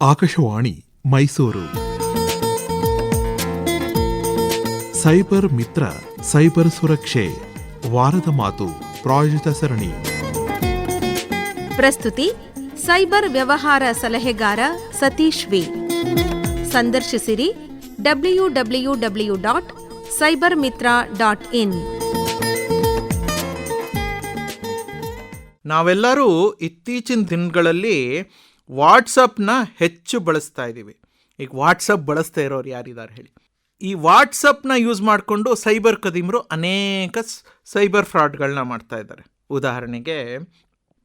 Akashvani Mysuru. Cyber ಮಿತ್ರ cyber ಸುರಕ್ಷೆ ವಾರದ ಮಾತು ಪ್ರಾಯೋಜಿತ ಸರಣಿ. ಪ್ರಸ್ತುತಿ ಸೈಬರ್ ವ್ಯವಹಾರ ಸಲಹೆಗಾರ Satish V. ಸಂದರ್ಶಿಸಿರಿ W W W dot cyber Mitra dot in. ನಾವೆಲ್ಲರೂ ಇತ್ತೀಚಿನ ದಿನಗಳಲ್ಲಿ ವಾಟ್ಸಪ್ನ ಹೆಚ್ಚು ಬಳಸ್ತಾ ಇದ್ದೀವಿ. ಈಗ ವಾಟ್ಸಪ್ ಬಳಸ್ತಾ ಇರೋರು ಯಾರಿದ್ದಾರೆ ಹೇಳಿ. ಈ ವಾಟ್ಸಪ್ನ ಯೂಸ್ ಮಾಡಿಕೊಂಡು ಸೈಬರ್ ಕದೀಮರು ಅನೇಕ ಸೈಬರ್ ಫ್ರಾಡ್ಗಳನ್ನ ಮಾಡ್ತಾ ಇದ್ದಾರೆ. ಉದಾಹರಣೆಗೆ,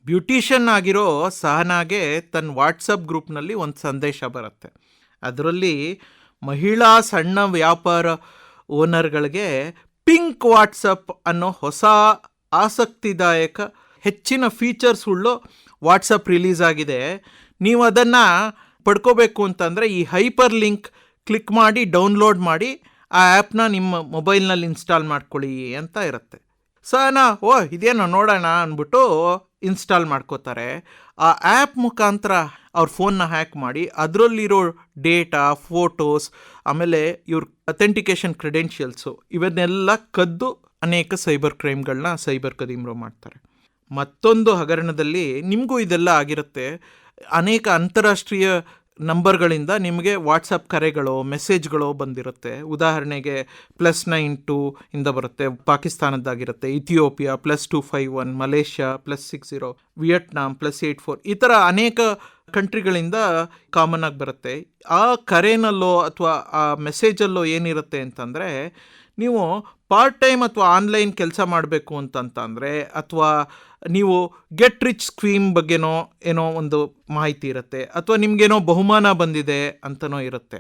ಬ್ಯೂಟಿಷಿಯನ್ ಆಗಿರೋ ಸಹನಾಗೆ ತನ್ನ ವಾಟ್ಸಪ್ ಗ್ರೂಪ್ನಲ್ಲಿ ಒಂದು ಸಂದೇಶ ಬರುತ್ತೆ. ಅದರಲ್ಲಿ ಮಹಿಳಾ ಸಣ್ಣ ವ್ಯಾಪಾರ ಓನರ್ಗಳಿಗೆ ಪಿಂಕ್ ವಾಟ್ಸಪ್ ಅನ್ನೋ ಹೊಸ ಆಸಕ್ತಿದಾಯಕ ಹೆಚ್ಚಿನ ಫೀಚರ್ಸ್ ಉಳ್ಳೋ ವಾಟ್ಸಪ್ ರಿಲೀಸ್ ಆಗಿದೆ. ನೀವು ಅದನ್ನು ಪಡ್ಕೋಬೇಕು ಅಂತಂದರೆ ಈ ಹೈಪರ್ ಲಿಂಕ್ ಕ್ಲಿಕ್ ಮಾಡಿ, ಡೌನ್ಲೋಡ್ ಮಾಡಿ ಆ ಆ್ಯಪ್ನ ನಿಮ್ಮ ಮೊಬೈಲ್ನಲ್ಲಿ ಇನ್ಸ್ಟಾಲ್ ಮಾಡ್ಕೊಳ್ಳಿ ಅಂತ ಇರುತ್ತೆ. ಸಹನಾ ಓ, ಇದೇನೋ ನೋಡೋಣ ಅಂದ್ಬಿಟ್ಟು ಇನ್ಸ್ಟಾಲ್ ಮಾಡ್ಕೋತಾರೆ. ಆ ಆ್ಯಪ್ ಮುಖಾಂತರ ಅವ್ರ ಫೋನ್ನ ಹ್ಯಾಕ್ ಮಾಡಿ, ಅದರಲ್ಲಿರೋ ಡೇಟಾ, ಫೋಟೋಸ್, ಆಮೇಲೆ ಇವ್ರ ಅಥೆಂಟಿಕೇಶನ್ ಕ್ರೆಡೆನ್ಷಿಯಲ್ಸು ಇವನ್ನೆಲ್ಲ ಕದ್ದು ಅನೇಕ ಸೈಬರ್ ಕ್ರೈಮ್ಗಳನ್ನ ಸೈಬರ್ ಕದೀಮ್ರು ಮಾಡ್ತಾರೆ. ಮತ್ತೊಂದು ಹಗರಣದಲ್ಲಿ ನಿಮಗೂ ಇದೆಲ್ಲ ಆಗಿರುತ್ತೆ. ಅನೇಕ ಅಂತಾರಾಷ್ಟ್ರೀಯ ನಂಬರ್ಗಳಿಂದ ನಿಮಗೆ ವಾಟ್ಸಪ್ ಕರೆಗಳು, ಮೆಸೇಜ್ಗಳು ಬಂದಿರುತ್ತೆ. ಉದಾಹರಣೆಗೆ ಪ್ಲಸ್ ನೈನ್ ಟು ಇಂದ ಬರುತ್ತೆ, ಪಾಕಿಸ್ತಾನದ್ದಾಗಿರುತ್ತೆ, Ethiopia, plus two five one, Malaysia, plus six zero Vietnam, plus eight four ಈ ಥರ ಅನೇಕ ಕಂಟ್ರಿಗಳಿಂದ ಕಾಮನ್ ಆಗಿ ಬರುತ್ತೆ. ಆ ಕರೆನಲ್ಲೋ ಅಥವಾ ಆ ಮೆಸೇಜಲ್ಲೋ ಏನಿರುತ್ತೆ ಅಂತಂದರೆ, ನೀವು ಪಾರ್ಟ್ ಟೈಮ್ ಅಥವಾ ಆನ್ಲೈನ್ ಕೆಲಸ ಮಾಡಬೇಕು ಅಂತಂತಂದರೆ, ಅಥವಾ ನೀವು ಗೆಟ್ ರಿಚ್ ಸ್ಕೀಮ್ ಬಗ್ಗೆನೋ ಏನೋ ಒಂದು ಮಾಹಿತಿ ಇರುತ್ತೆ, ಅಥವಾ ನಿಮಗೇನೋ ಬಹುಮಾನ ಬಂದಿದೆ ಅಂತನೋ ಇರುತ್ತೆ.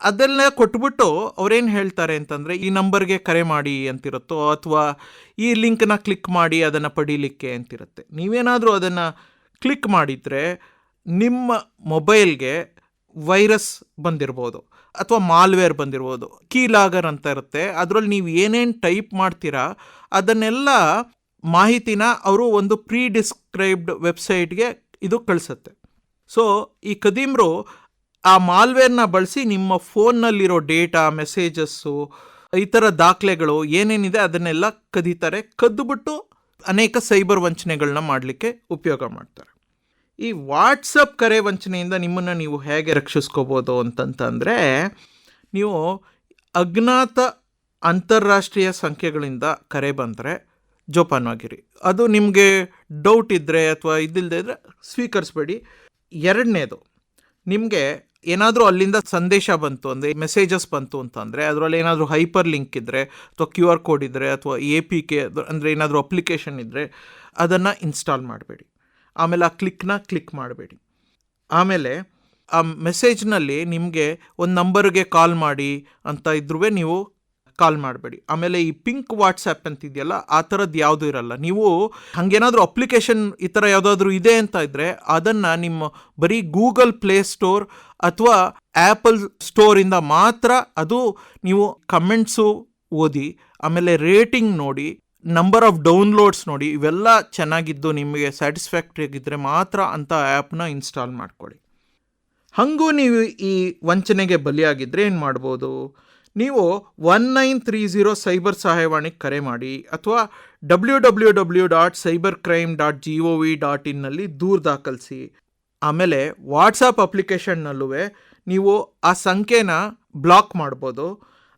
ಅದೆಲ್ಲ ಕೊಟ್ಬಿಟ್ಟು ಅವ್ರೇನು ಹೇಳ್ತಾರೆ ಅಂತಂದರೆ, ಈ ನಂಬರ್ಗೆ ಕರೆ ಮಾಡಿ ಅಂತಿರುತ್ತೋ, ಅಥವಾ ಈ ಲಿಂಕನ್ನ ಕ್ಲಿಕ್ ಮಾಡಿ ಅದನ್ನು ಪಡೀಲಿಕ್ಕೆ ಅಂತಿರುತ್ತೆ. ನೀವೇನಾದರೂ ಅದನ್ನು ಕ್ಲಿಕ್ ಮಾಡಿದರೆ ನಿಮ್ಮ ಮೊಬೈಲ್ಗೆ ವೈರಸ್ ಬಂದಿರ್ಬೋದು ಅಥವಾ ಮಾಲ್ವೇರ್ ಬಂದಿರ್ಬೋದು, ಕೀಲಾಗರ್ ಅಂತ ಇರುತ್ತೆ. ಅದರಲ್ಲಿ ನೀವು ಏನೇನು ಟೈಪ್ ಮಾಡ್ತೀರಾ, ಅದನ್ನೆಲ್ಲ ಮಾಹಿತಿನ ಅವರು ಒಂದು ಪ್ರೀ ಡಿಸ್ಕ್ರೈಬ್ಡ್ ವೆಬ್ಸೈಟ್ಗೆ ಇದು ಕಳಿಸುತ್ತೆ. ಸೊ, ಈ ಕದೀಮ್ರು ಆ ಮಾಲ್ವೇರ್ನ ಬಳಸಿ ನಿಮ್ಮ ಫೋನ್ನಲ್ಲಿರೋ ಡೇಟಾ, ಮೆಸೇಜಸ್ಸು, ಈ ಥರ ದಾಖಲೆಗಳು ಏನೇನಿದೆ ಅದನ್ನೆಲ್ಲ ಕದೀತಾರೆ. ಕದ್ದುಬಿಟ್ಟು ಅನೇಕ ಸೈಬರ್ ವಂಚನೆಗಳನ್ನ ಮಾಡಲಿಕ್ಕೆ ಉಪಯೋಗ ಮಾಡ್ತಾರೆ. ಈ ವಾಟ್ಸಪ್ ಕರೆ ವಂಚನೆಯಿಂದ ನಿಮ್ಮನ್ನು ನೀವು ಹೇಗೆ ರಕ್ಷಿಸ್ಕೋಬೋದು ಅಂತಂತಂದರೆ, ನೀವು ಅಜ್ಞಾತ ಅಂತಾರಾಷ್ಟ್ರೀಯ ಸಂಖ್ಯೆಗಳಿಂದ ಕರೆ ಬಂದರೆ ಜೋಪಾನವಾಗಿರಿ ಅದು ನಿಮಗೆ ಡೌಟ್ ಇದ್ದರೆ ಅಥವಾ ಇದ್ದಿಲ್ಲದೆ ಇದ್ದರೆ ಸ್ವೀಕರಿಸ್ಬೇಡಿ. ಎರಡನೇದು, ನಿಮಗೆ ಏನಾದರೂ ಅಲ್ಲಿಂದ ಸಂದೇಶ ಬಂತು ಅಂದರೆ ಮೆಸೇಜಸ್ ಬಂತು ಅಂತಂದರೆ, ಅದರಲ್ಲಿ ಏನಾದರೂ ಹೈಪರ್ ಲಿಂಕ್ ಇದ್ದರೆ ಅಥವಾ ಕ್ಯೂ ಆರ್ ಕೋಡ್ ಇದ್ದರೆ ಅಥವಾ ಎ ಪಿ ಕೆ ಅಂದರೆ ಏನಾದರೂ ಅಪ್ಲಿಕೇಶನ್ ಇದ್ದರೆ ಅದನ್ನು ಇನ್ಸ್ಟಾಲ್ ಮಾಡಬೇಡಿ. ಆಮೇಲೆ ಆ ಕ್ಲಿಕ್ನ ಕ್ಲಿಕ್ ಮಾಡಬೇಡಿ. ಆಮೇಲೆ ಆ ಮೆಸೇಜ್ನಲ್ಲಿ ನಿಮಗೆ ಒಂದು ನಂಬರ್ಗೆ ಕಾಲ್ ಮಾಡಿ ಅಂತ ಇದ್ರೂ ನೀವು ಕಾಲ್ ಮಾಡಬೇಡಿ. ಆಮೇಲೆ ಈ ಪಿಂಕ್ ವಾಟ್ಸಪ್ ಅಂತಿದೆಯಲ್ಲ, ಆ ಥರದ್ದು ಯಾವುದೂ ಇರಲ್ಲ. ನೀವು ಹಾಗೇನಾದರೂ ಅಪ್ಲಿಕೇಶನ್ ಈ ಥರ ಯಾವುದಾದ್ರೂ ಇದೆ ಅಂತ ಇದ್ದರೆ ಅದನ್ನು ನಿಮ್ಮ ಬರೀ ಗೂಗಲ್ ಪ್ಲೇ ಸ್ಟೋರ್ ಅಥವಾ ಆ್ಯಪಲ್ ಸ್ಟೋರಿಂದ ಮಾತ್ರ ಅದು ನೀವು ಕಮೆಂಟ್ಸು ಓದಿ, ಆಮೇಲೆ ರೇಟಿಂಗ್ ನೋಡಿ ನಂಬರ್ ಆಫ್ ಡೌನ್ಲೋಡ್ಸ್ ನೋಡಿ, ಇವೆಲ್ಲ ಚೆನ್ನಾಗಿದ್ದು ನಿಮಗೆ ಸ್ಯಾಟಿಸ್ಫ್ಯಾಕ್ಟ್ರಿ ಆಗಿದ್ದರೆ ಮಾತ್ರ ಅಂಥ ಆ್ಯಪ್ನ ಇನ್ಸ್ಟಾಲ್ ಮಾಡ್ಕೊಳ್ಳಿ. ಹಾಗೂ ನೀವು ಈ ವಂಚನೆಗೆ ಬಲಿಯಾಗಿದ್ದರೆ ಏನು ಮಾಡ್ಬೋದು? ನೀವು one nine three zero cyber ಸಹಾಯವಾಣಿಗೆ ಕರೆ ಮಾಡಿ, ಅಥವಾ W W W dot cyber crime dot G O V dot ಇನ್ನಲ್ಲಿ ದೂರು ದಾಖಲಿಸಿ. ಆಮೇಲೆ ವಾಟ್ಸಪ್ ಅಪ್ಲಿಕೇಶನ್ನಲ್ಲೂ ನೀವು ಆ ಸಂಖ್ಯೆನ ಬ್ಲಾಕ್ ಮಾಡ್ಬೋದು.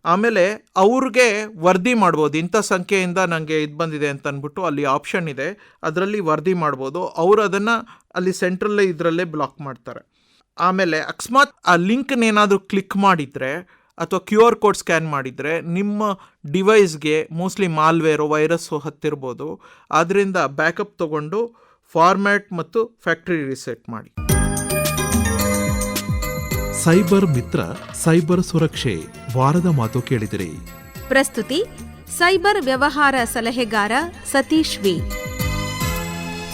ಆಮೇಲೆ ಅವ್ರಿಗೆ ವರದಿ ಮಾಡ್ಬೋದು. ಇಂಥ ಸಂಖ್ಯೆಯಿಂದ ನನಗೆ ಇದು ಬಂದಿದೆ ಅಂತ ಅಂದ್ಬಿಟ್ಟು ಅಲ್ಲಿ ಆಪ್ಷನ್ ಇದೆ. ಅದರಲ್ಲಿ ವರದಿ ಮಾಡ್ಬೋದು. ಅವರು ಅದನ್ನು ಅಲ್ಲಿ ಸೆಂಟ್ರಲ್ಲೇ ಇದರಲ್ಲೇ ಬ್ಲಾಕ್ ಮಾಡ್ತಾರೆ. ಆಮೇಲೆ ಅಕಸ್ಮಾತ್ ಆ ಲಿಂಕ್ನೇನಾದರೂ ಕ್ಲಿಕ್ ಮಾಡಿದರೆ ಅಥವಾ ಕ್ಯೂ ಆರ್ ಕೋಡ್ ಸ್ಕ್ಯಾನ್ ಮಾಡಿದರೆ ನಿಮ್ಮ ಡಿವೈಸ್ಗೆ ಮೋಸ್ಟ್ಲಿ ಮಾಲ್ವೇರು ವೈರಸ್ಸು ಹತ್ತಿರ್ಬೋದು. ಆದ್ದರಿಂದ ಬ್ಯಾಕಪ್ ತೊಗೊಂಡು ಫಾರ್ಮ್ಯಾಟ್ ಮತ್ತು ಫ್ಯಾಕ್ಟ್ರಿ ರಿಸೆಟ್ ಮಾಡಿ. ಸೈಬರ್ ಮಿತ್ರ, ಸೈಬರ್ ಸುರಕ್ಷೆ, ವಾರದ ಮಾತು ಕೇಳಿದಿರಿ. ಪ್ರಸ್ತುತಿ, ಸೈಬರ್ ವ್ಯವಹಾರ ಸಲಹೆಗಾರ Satish V.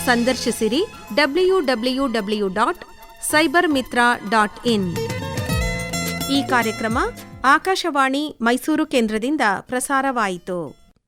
ಸಂದರ್ಶಿಸಿರಿ W W W dot cyber Mitra dot in. ಈ ಕಾರ್ಯಕ್ರಮ ಆಕಾಶವಾಣಿ ಮೈಸೂರು ಕೇಂದ್ರದಿಂದ ಪ್ರಸಾರವಾಯಿತು.